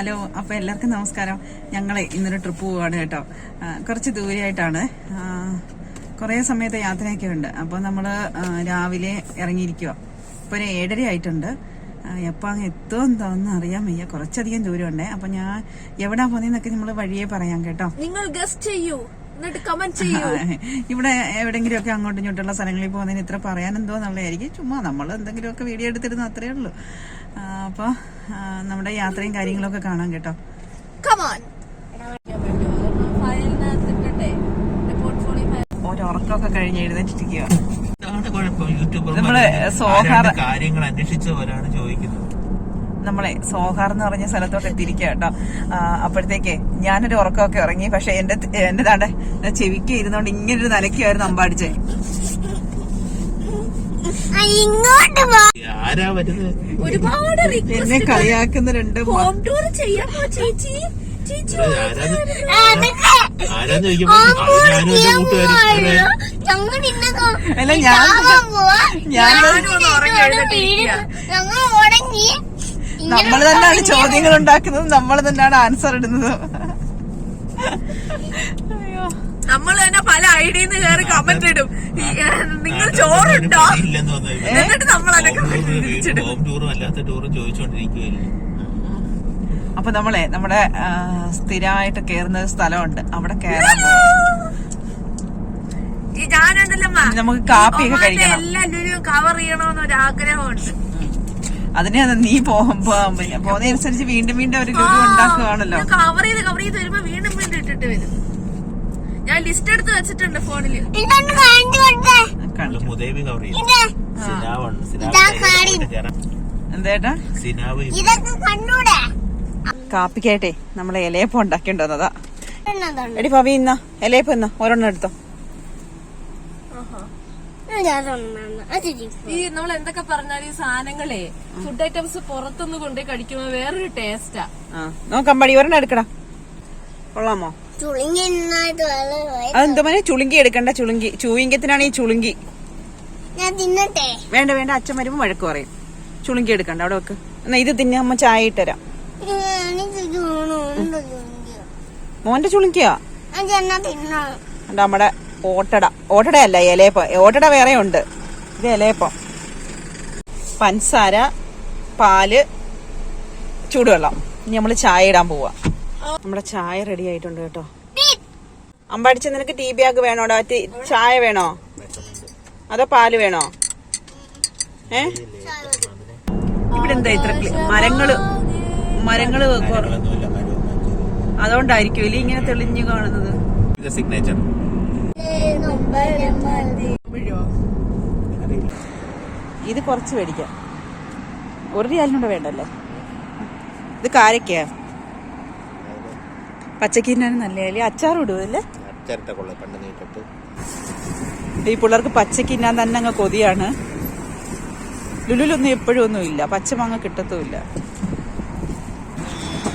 Hello അപ്പോൾ എല്ലാവർക്കും നമസ്കാരം. ഞങ്ങളെ ഇന്നൊരു ട്രിപ്പ് പോവാണ് കേട്ടോ. കുറച്ച് ദൂരെയായിട്ടാണ്. കുറേ സമയത്തെ യാത്രയൊക്കെ ഉണ്ട് അപ്പോൾ നമ്മൾ രാവിലെ ഇറങ്ങിയിരിക്കുക ഇപ്പോൾ ഒരു ഏഴര ആയിട്ടുണ്ട്. എപ്പോൾ അങ്ങ് എത്തുമെന്ന് അറിയാൻ വയ്യ. കുറച്ചധികം ദൂരമുണ്ട്. അപ്പോൾ ഞാൻ എവിടാ പോകുന്നതെന്നൊക്കെ നമ്മൾ വഴിയെ പറയാം കേട്ടോ. നിങ്ങൾ ഗസ്റ്റ് ചെയ്യൂ. എന്നിട്ട് കമന്റ് ചെയ്യൂ. ഇവിടെ എവിടെയെങ്കിലുമൊക്കെ അങ്ങോട്ടും ഇങ്ങോട്ടുള്ള സ്ഥലങ്ങളിൽ പോകുന്നതിന് ഇത്ര പറയാൻ എന്തോ എന്നുള്ളതായിരിക്കും ചുമ്മാ നമ്മൾ എന്തെങ്കിലും ഒക്കെ വീഡിയോ എടുത്തിരുന്ന അത്രേ ഉള്ളൂ. അപ്പോൾ നമ്മുടെ യാത്രയും കാര്യങ്ങളൊക്കെ കാണാം കേട്ടോ. കമോൺ ഒരു ഉറക്കമൊക്കെ കഴിഞ്ഞ് എഴുന്നേറ്റിരിക്കുക നമ്മൾ സോഹാർ കാര്യങ്ങൾ അന്വേഷിച്ചവരാണ് ചോദിക്കുന്നത്. നമ്മളെ സോഹാർ എന്ന് പറഞ്ഞ സ്ഥലത്തോട്ട് എത്തിയിരിക്കുക കേട്ടോ. അപ്പോഴത്തേക്കേ ഞാനൊരു ഉറക്കമൊക്കെ ഇറങ്ങി പക്ഷെ എന്റെ എന്റെ താണ്ടെ ചെവിക്ക് ഇരുന്നോണ്ട് ഇങ്ങനൊരു നിലയ്ക്കായിരുന്നു അമ്പാടിച്ചേ. ഇങ്ങോട്ട് പോ ആരാ വരുന്നത്? ഒരുപാട് എന്നെ കളിയാക്കുന്നുണ്ട് ഹോം ടൂർ ചെയ്യാമോ ചേച്ചി. അല്ല ഞാൻ ഞാൻ ഞങ്ങൾ ഉടങ്ങി നമ്മൾ തന്നെയാണ് ചോദ്യങ്ങൾ ഉണ്ടാക്കുന്നത് നമ്മൾ തന്നെയാണ് ആൻസർ ഇടുന്നത്. അയ്യോ. നമ്മൾ തന്നെ പല ഐഡിയിൽ നിന്ന് കയറി കമന്റ് ഇടും. നിങ്ങൾ ചോറുണ്ടോ എന്നിട്ട് നമ്മൾ അപ്പൊ നമ്മളെ നമ്മുടെ സ്ഥിരമായിട്ട് കേറുന്ന ഒരു സ്ഥലമുണ്ട്. അവിടെ കേറാൻ ഈ ഞാനുണ്ടല്ലോ നമുക്ക് കാപ്പിയൊക്കെ കഴിക്കണം. എല്ലാ ലുലും കവർ ചെയ്യണമെന്ന് ഒരു ആഗ്രഹമുണ്ട് അതിനെ നീ പോകുമ്പോ പോകുന്നതനുസരിച്ച് വീണ്ടും വീണ്ടും ഒരു ലുലു ഉണ്ടാക്കുവാണല്ലോ. കവർ ചെയ്ത് കവർ ചെയ്ത് വരുമ്പോ വീണ്ടും വീണ്ടും ഇട്ടിട്ട് വരും. ഞാൻ ലിസ്റ്റ് എടുത്ത് വെച്ചിട്ടുണ്ട് കാടി. എന്തേട്ടാ? കാപ്പിക്കായിട്ടേ നമ്മളെ ഇലയപ്പം ഉണ്ടാക്കിണ്ടോന്നതാ എടി പവി ഇന്ന. ഇലയപ്പം ഇന്ന. ഒരെണ്ണം എടുത്തോ. ഈ നമ്മൾ എന്തൊക്കെ പറഞ്ഞാലും ഈ സാധനങ്ങളെ ഫുഡ് ഐറ്റംസ് പുറത്തുനിന്ന് കൊണ്ടുപോയി കഴിക്കുമ്പോ വേറൊരു ടേസ്റ്റാ ആ. നോക്കമ്പടി ഒരെണ്ണം എടുക്കടാ. കൊള്ളാമോ. അതെന്താ ചുളുങ്കി എടുക്കണ്ട ചുളുങ്കി. ചൂയിങ്കത്തിനാണ് ഈ ചുളുങ്കി. ഞാൻ തിന്നട്ടെ? വേണ്ട വേണ്ട അച്ഛൻ വരുമ്പോ വഴക്ക് പറയും. ചുളുങ്കി എടുക്കണ്ട അവിടെ വെക്ക്. എന്നാ ഇത് തിന്നെ അമ്മ ചായ ചുളുങ്ങി മോന്റെ ചുളുങ്കിയാ? നമ്മുടെ ഓട്ടട ഓട്ടട അല്ല ഇലയപ്പം. ഓട്ടട വേറെ ഉണ്ട്. ഇത് ഇലയപ്പം. പഞ്ചസാര പാൽ ചൂടുവെള്ളം. ഇനി നമ്മൾ ചായ ഇടാൻ പോവാ. നമ്മുടെ ചായ റെഡി ആയിട്ടുണ്ട് കേട്ടോ. അമ്പടിച്ച് നിനക്ക് ടീ ബാഗ് വേണോടാ ചായ വേണോ? അതോ പാൽ വേണോ? ഏ? ഇവിടെ എന്താ ഇത്ര മരങ്ങൾ മരങ്ങൾ അതുകൊണ്ടായിരിക്കും. ഇല്ലേ ഇങ്ങനെ തെളിഞ്ഞു കാണുന്നത്. സിഗ്നേച്ചർ ഇത് കുറച്ച് മേടിക്കാം. ഒരു റിയാലിനൂടെ വേണ്ടല്ലേ? ഇത് കാരക്കയാ. പച്ചക്കീനാണ് നല്ല അല്ലേ അച്ചാർ ഇടുവല്ലേ ഈ പിള്ളേർക്ക് പച്ചക്കിന്നാൻ തന്നെ അങ്ങ് കൊതിയാണ്. ലുലുലൊന്നും എപ്പോഴും ഒന്നും ഇല്ല. പച്ചമാങ്ങ കിട്ടത്തുമില്ല.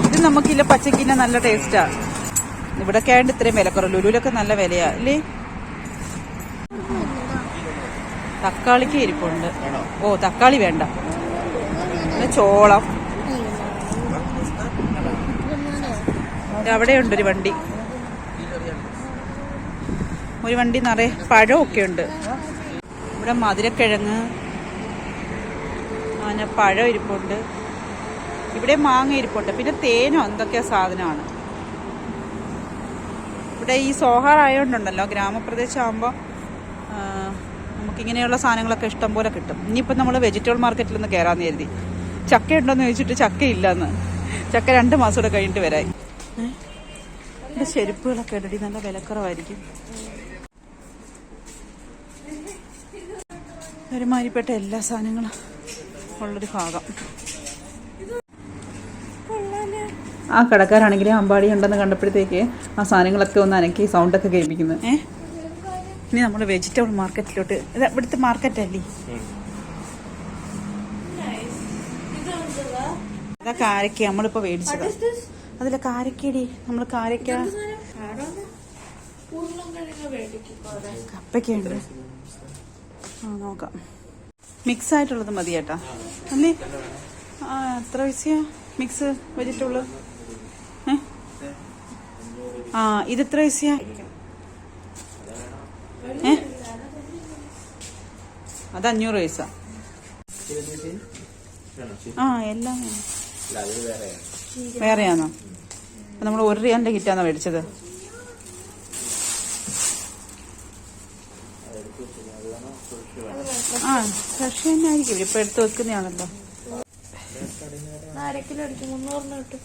ഇത് നമുക്കില്ല പച്ചക്കിന്ന നല്ല ടേസ്റ്റാ ഇവിടെ കേണ്ട ഇത്രയും വിലക്കുറവ്. ലുലുലൊക്കെ നല്ല വിലയാ. അല്ലേ? തക്കാളിക്ക് ഇരിപ്പുണ്ട്. ഓ തക്കാളി വേണ്ട. പിന്നെ ചോളം. അവിടെ അവിടെയുണ്ട് ഒരു വണ്ടി. ഒരു വണ്ടി നിറയെ പഴമൊക്കെ ഉണ്ട്. ഇവിടെ മധുരക്കിഴങ്ങ് അങ്ങനെ പഴം ഇരിപ്പുണ്ട്. ഇവിടെ മാങ്ങ ഇരിപ്പുണ്ട്. പിന്നെ തേനോ എന്തൊക്കെ സാധനമാണ്. ഇവിടെ ഈ സോഹാർ ആയതുകൊണ്ടുണ്ടല്ലോ ഗ്രാമപ്രദേശം ആകുമ്പോൾ നമുക്കിങ്ങനെയുള്ള സാധനങ്ങളൊക്കെ ഇഷ്ടം പോലെ കിട്ടും ഇനിയിപ്പോൾ നമ്മൾ വെജിറ്റബിൾ മാർക്കറ്റിൽ നിന്ന് കയറാമെന്ന് കരുതി. ചക്ക ഉണ്ടോയെന്ന് ചോദിച്ചിട്ട് ചക്ക ഇല്ലെന്ന് ചക്ക രണ്ട് മാസം കൂടെ കഴിഞ്ഞിട്ട് വരായി? ഇവിടെ ചെരുപ്പുകളൊക്കെ ഇടടി നല്ല വിലക്കുറവായിരിക്കും. ഒരുമാതിരിപ്പെട്ട എല്ലാ സാധനങ്ങളും ഉള്ളൊരു ഭാഗം. ആ കടക്കാരാണെങ്കിൽ അമ്പാടി ഉണ്ടെന്ന് കണ്ടപ്പോഴത്തേക്ക് ആ സാധനങ്ങളൊക്കെ ഒന്ന് അനക്കി സൗണ്ടൊക്കെ കേൾപ്പിക്കുന്നത് ഏ? ഇനി നമ്മൾ വെജിറ്റബിൾ മാർക്കറ്റിലോട്ട് ഇത് ഇവിടുത്തെ മാർക്കറ്റല്ലേ അതാ കാരക്ക നമ്മളിപ്പോ മേടിച്ചത്. അതിലെ കാരക്കടി നമ്മൾ കാരക്ക. കപ്പയ്ക്കുണ്ട്. ആ നോക്കാം. മിക്സ് ആയിട്ടുള്ളത് മതി ചേട്ടാ അല്ലേ ആ എത്ര പൈസയാ? മിക്സ് വെജിറ്റബിൾ ആ ഇത് എത്ര പൈസയാ? അത് അഞ്ഞൂറ് പൈസ. ആ എല്ലാം വേറെയാണോ നമ്മൾ ഒരു റിയാലിന്റെ കിറ്റാണോ മേടിച്ചത്. ആ ഫ്രഷ് തന്നെ ആയിരിക്കും. ഇപ്പൊ എടുത്ത് വെക്കുന്നതാണല്ലോ. അര കിലോ അടിക്കും. മുന്നൂറിന് കിട്ടും.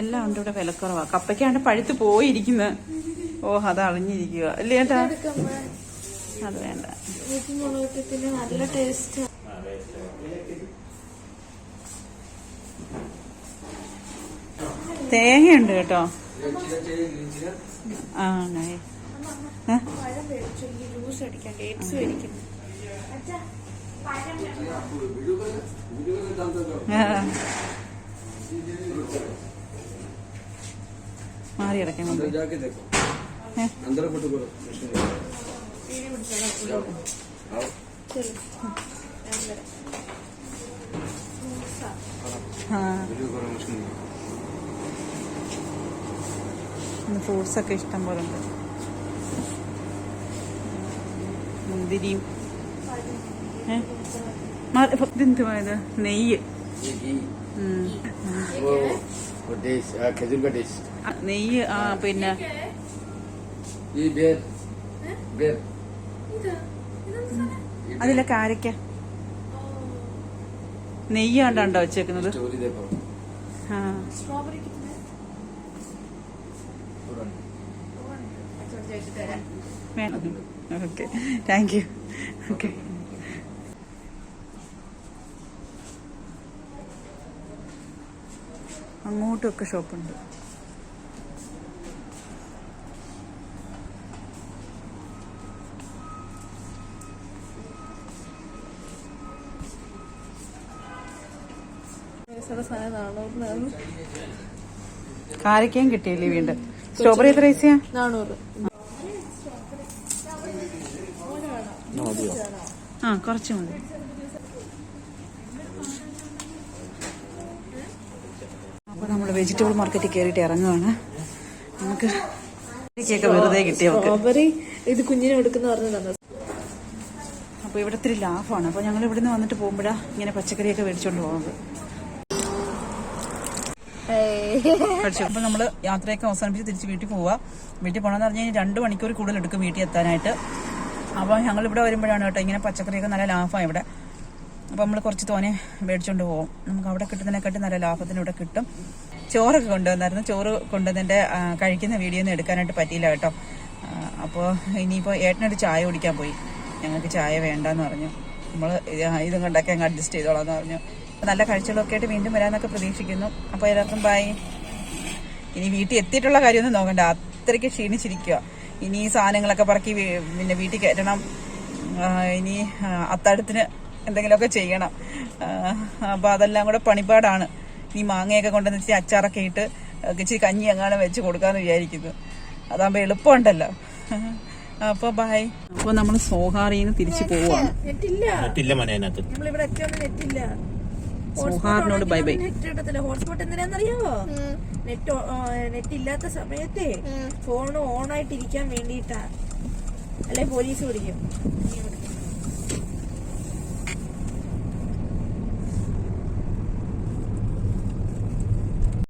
എല്ലാം ഉണ്ട് ഇവിടെ വിലക്കുറവാ. കപ്പയ്ക്കാണ്ട് പഴുത്ത് പോയിരിക്കുന്നത് ഓ അത് അളിഞ്ഞിരിക്കുക അല്ലേ ചേട്ടാ അത് വേണ്ട. നല്ല ടേസ്റ്റ് തേങ്ങയുണ്ട് കേട്ടോ. ആ ജ്യൂസ് അടിക്കാൻ ഡേറ്റ്സ് മേടിക്കും ആ. മാറി കിടക്കാൻ ഫ്രൂട്ട്സ് ഒക്കെ ഇഷ്ടം പോലെ ഉണ്ട്. മുന്തിരിയും. ഇതെന്ത് പോയത് നെയ്യ്. നെയ്യ് ആ പിന്നെ ഈ ബേർ. ബേർ. അതിലെ കാരക്ക നെയ്യ് കണ്ടാണ്ടോ വെച്ചേക്കുന്നത്? Thank you okay. അങ്ങോട്ടൊക്കെ ഷോപ്പുണ്ട് കാരക്കയും കിട്ടിയില്ലേ വീണ്ടും? സ്ട്രോബെറി എത്ര പൈസയാ? നാണൂറ് ആ കുറച്ച് മതി. അപ്പോൾ നമ്മൾ വെജിറ്റബിൾ മാർക്കറ്റിൽ കയറിയിട്ട് ഇറങ്ങുവാണ്. നമുക്ക് വെറുതെ കിട്ടിയ അപ്പൊ സ്ട്രോബെറി ഇത് കുഞ്ഞിനെ കൊടുക്കുന്ന പറഞ്ഞു തന്നത് അപ്പോൾ ഇവിടെ ഇത്തിരി ലാഭമാണ്. അപ്പോൾ ഞങ്ങൾ ഇവിടുന്ന് വന്നിട്ട് പോകുമ്പോഴാ ഇങ്ങനെ പച്ചക്കറിയൊക്കെ മേടിച്ചുകൊണ്ട് പോകുന്നത് കഴിച്ചു അപ്പോൾ നമ്മൾ യാത്രയൊക്കെ അവസാനിപ്പിച്ച് തിരിച്ച് വീട്ടിൽ പോവുക വീട്ടിൽ പോകണമെന്ന് പറഞ്ഞു രണ്ട് മണിക്കൂർ കൂടുതൽ എടുക്കും വീട്ടിൽ എത്താനായിട്ട്. അപ്പോൾ ഞങ്ങൾ ഇവിടെ വരുമ്പോഴാണ് കേട്ടോ ഇങ്ങനെ പച്ചക്കറിയൊക്കെ നല്ല ലാഭമാണ് ഇവിടെ. അപ്പോൾ നമ്മൾ കുറച്ച് തോനെ മേടിച്ചുകൊണ്ട് പോകും നമുക്ക് അവിടെ കിട്ടുന്നതിനെക്കാട്ടി നല്ല ലാഭത്തിന് ഇവിടെ കിട്ടും. ചോറൊക്കെ കൊണ്ടുവന്നായിരുന്നു. ചോറ് കൊണ്ടുവന്നതിന്റെ കഴിക്കുന്ന വീഡിയോ ഒന്നും എടുക്കാനായിട്ട് പറ്റിയില്ല കേട്ടോ. അപ്പോൾ ഇനിയിപ്പോൾ ഏട്ടനൊരു ചായ കുടിക്കാൻ പോയി. ഞങ്ങൾക്ക് ചായ വേണ്ടെന്ന് പറഞ്ഞു. നമ്മൾ ഇതും കൊണ്ടൊക്കെ അങ്ങ് അഡ്ജസ്റ്റ് ചെയ്തോളാം എന്ന് പറഞ്ഞു. നല്ല കാഴ്ചകളൊക്കെ ആയിട്ട് വീണ്ടും വരാമെന്നൊക്കെ പ്രതീക്ഷിക്കുന്നു. അപ്പോൾ എല്ലാവർക്കും ബൈ ഇനി വീട്ടിൽ എത്തിയിട്ടുള്ള കാര്യമൊന്നും നോക്കണ്ട. അത്രയ്ക്ക് ക്ഷീണിച്ചിരിക്കുക ഇനി ഈ സാധനങ്ങളൊക്കെ പറക്കി പിന്നെ വീട്ടിൽ കയറ്റണം. ഇനി അത്താഴത്തിന് എന്തെങ്കിലുമൊക്കെ ചെയ്യണം. അപ്പോൾ അതെല്ലാം കൂടെ പണിപ്പാടാണ് ഇനി മാങ്ങയൊക്കെ കൊണ്ടുവന്ന് ഇച്ചിരി അച്ചാറൊക്കെ ഇട്ട് ഇച്ചിരി കഞ്ഞി എങ്ങാനും വെച്ച് കൊടുക്കാമെന്ന് വിചാരിക്കുന്നു. അതാകുമ്പോൾ എളുപ്പമുണ്ടല്ലോ. അപ്പോൾ ബൈ അപ്പോൾ നമ്മൾ സോഹാറിയിൽ നിന്ന് തിരിച്ചു പോവുകയാണ്. നെറ്റില്ല. നെറ്റില്ല. സോഹാറിനോട് ബൈ ബൈ നെറ്റ് ഇടത്തില്ല. ഹോട്ട്സ്പോട്ട് എന്തിനാന്നറിയാമോ നെറ്റ് നെറ്റ് ഇല്ലാത്ത സമയത്തെ ഫോൺ ഓൺ ആയിട്ടിരിക്കാൻ വേണ്ടിയിട്ടാ. അല്ലെ പോലീസ് പിടിക്കും